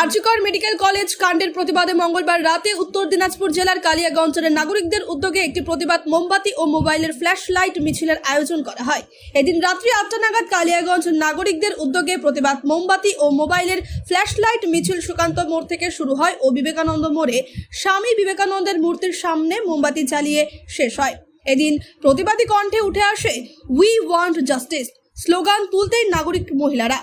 RG Kar medical college কাণ্ডের প্রতিবাদে মঙ্গলবার রাতে উত্তর দিনাজপুর জেলার কালিয়াগঞ্জ অঞ্চলের নাগরিকদের উদ্যোগে একটি প্রতিবাদ মোমবাতি ও মোবাইলের ফ্ল্যাশ লাইট মিছিলের আয়োজন করা হয়। এদিন রাত্রি আটটা নাগাদ কালিয়াগঞ্জ নাগরিকদের উদ্যোগে প্রতিবাদ মোমবাতি ও মোবাইলের ফ্ল্যাশ লাইট মিছিল সুকান্ত মোড় থেকে শুরু হয় ও বিবেকানন্দ মোড়ে স্বামী বিবেকানন্দের মূর্তির সামনে মোমবাতি জ্বালিয়ে শেষ হয়। এদিন প্রতিবাদী কণ্ঠে উঠে আসে উই ওয়ান্ট জাস্টিস স্লোগান তুলতেই নাগরিক মহিলারা।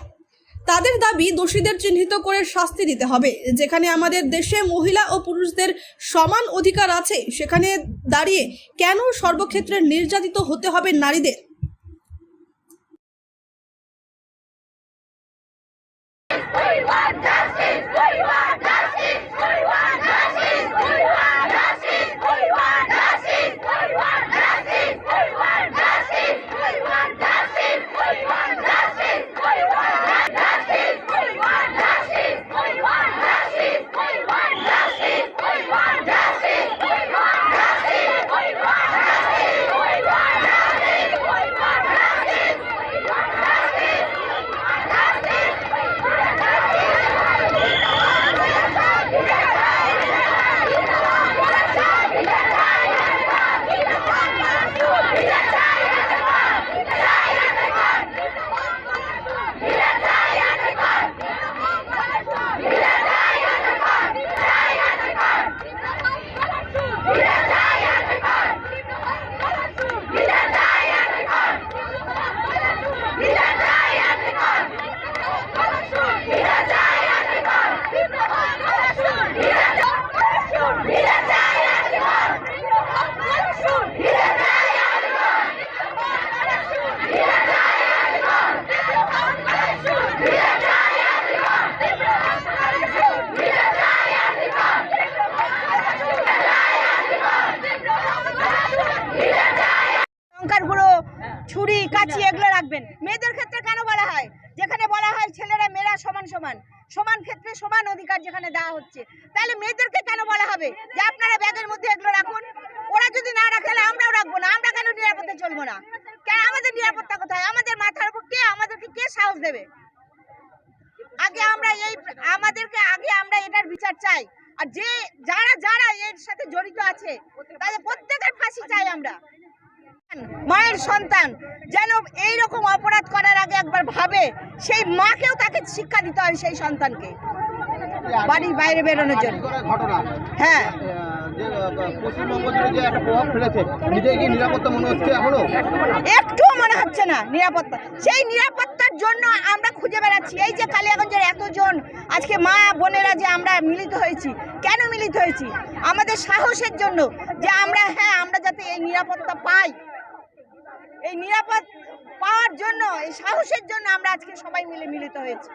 তাদের দাবি দোষীদের চিহ্নিত করে শাস্তি দিতে হবে। যেখানে আমাদের দেশে মহিলা ও পুরুষদের সমান অধিকার আছে, সেখানে দাঁড়িয়ে কেন সর্বক্ষেত্রে নির্যাতিত হতে হবে নারীদের? লঙ্কার গুঁড়ো ছুরি, কাঁচি এগুলো রাখবেন। মেয়েদের ক্ষেত্রে কেন বলা হয়? যেখানে বলা হয় ছেলেরা, মেয়েরা সমান সমান। সমান ক্ষেত্রে সমান অধিকার যেখানে দেওয়া হচ্ছে। তাহলে মেয়েদেরকে কেন বলা হবে যে আপনারা ব্যাগের মধ্যে এগুলো রাখুন? ওরা যদি না রাখে আমরাও রাখব না। আমরা কেন নিরাপত্তা চলবো না? কেন আমাদের নিরাপত্তা কোথায়? আমাদের মাথার উপর কে, আমাদেরকে কে সাহস দেবে? আগে আমরা এই, আমাদেরকে আগে আমরা এটার বিচার চাই। আর যে, যারা যারা এর সাথে জড়িত আছে, তাদের প্রত্যেকের ফাঁসি চাই আমরা। মায়ের সন্তান যেন এই রকম অপরাধ করার আগে একবার ভাবে সেই মাকেও তাকে শিক্ষা দিতে হয় সেই সন্তানকে। বাড়ির বাইরে বেরোনোর জন্য। ঘটনা। হ্যাঁ। একটা মনে হচ্ছে এখনও? একটুও মনে হচ্ছে না নিরাপত্তা। সেই নিরাপত্তার জন্য আমরা খুঁজে বেড়াচ্ছি। এই যে কালিয়াগঞ্জের এতজন আজকে মা বোনেরা যে আমরা মিলিত হয়েছি কেন মিলিত হয়েছি? আমাদের সাহসের জন্য যে আমরা হ্যাঁ আমরা যাতে এই নিরাপত্তা পাই। এই নিরাপদ পাওয়ার জন্য, এই সাহসের জন্য আমরা আজকে সবাই মিলে মিলিত হয়েছি।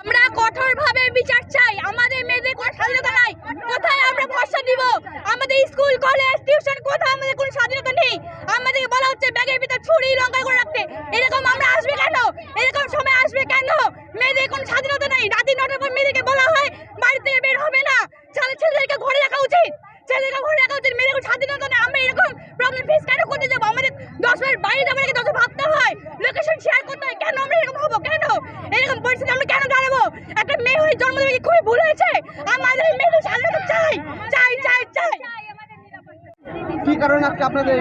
আমরা কঠোরভাবে বিচার চাই, আমাদের মেয়েদের কোনো স্বাধীনতা নাই। কোথায় আমরা ভরসা দিব? আমাদের স্কুল, কলেজ, টিউশন কোথায় আমাদের কোনো স্বাধীনতা নেই। আমাদেরকে বলা হচ্ছে ব্যাগের ভিতর ছুরি লঙ্কা করে রাখতে। এরকম আমরা আসবে কেন? এরকম সময় আসবে কেন? মেয়েদের কোনো স্বাধীনতা নেই। রাতে নটার পর মেয়েদেরকে বলা হয়, বাড়ি থেকে বের হবে না। ছেলে ছেলেদেরকে ঘরে রাখা উচিত। ছেলেদেরকে ঘরে রাখা উচিত। মেয়েদের কোনো স্বাধীনতা নেই। আমরা এরকম প্রবলেম ফেস কেন করতে যাব? আমাদের দশ মিনিট বাইরে যাব নাকি? দশ ভাবতে হয়। লোকেশন শেয়ার করতে হয়। কেন আমরা এরকম হব? কেন? এরকম পরিস্থিতি আমরা কেন দাঁড়াবো? একটা মেয়ে হয়ে জন্ম দেবে কি খুবই ভুল হয়েছে। আমাদের মেয়েদের স্বাধীনতা চাই চাই চাই চাই। কি কারণে আজকে আপনাদের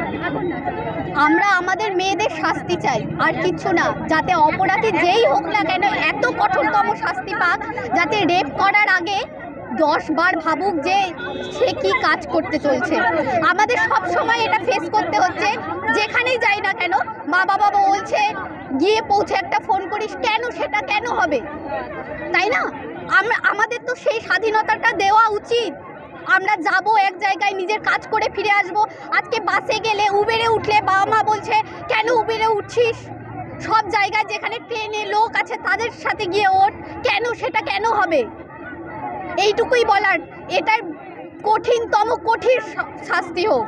আমরা আমাদের মেয়েদের শাস্তি চাই আর কিচ্ছু না। যাতে অপরাধী যেই হোক না কেন এত কঠোরতম শাস্তি পাক যাতে রেপ করার আগে দশ বার ভাবুক যে সে কি কাজ করতে চলছে। আমাদের সব সময় এটা ফেস করতে হচ্ছে যেখানেই যাই না কেন মা বাবা বলছে, গিয়ে পৌঁছে একটা ফোন করিস, কেন সেটা কেন হবে? তাই না? আমরা, আমাদের তো সেই স্বাধীনতাটা দেওয়া উচিত। আমরা যাব এক জায়গায়, নিজের কাজ করে ফিরে আসব। আজকে বাসে গেলে উবেরে উঠলে বাবা মা বলছে, কেন উবেরে উঠছিস? সব জায়গায় যেখানে ট্রেনে লোক আছে, তাদের সাথে গিয়ে ওঠ। কেন সেটা কেন হবে? এইটুকুই বলার। এটার কঠিনতম, কঠিন শাস্তি হোক।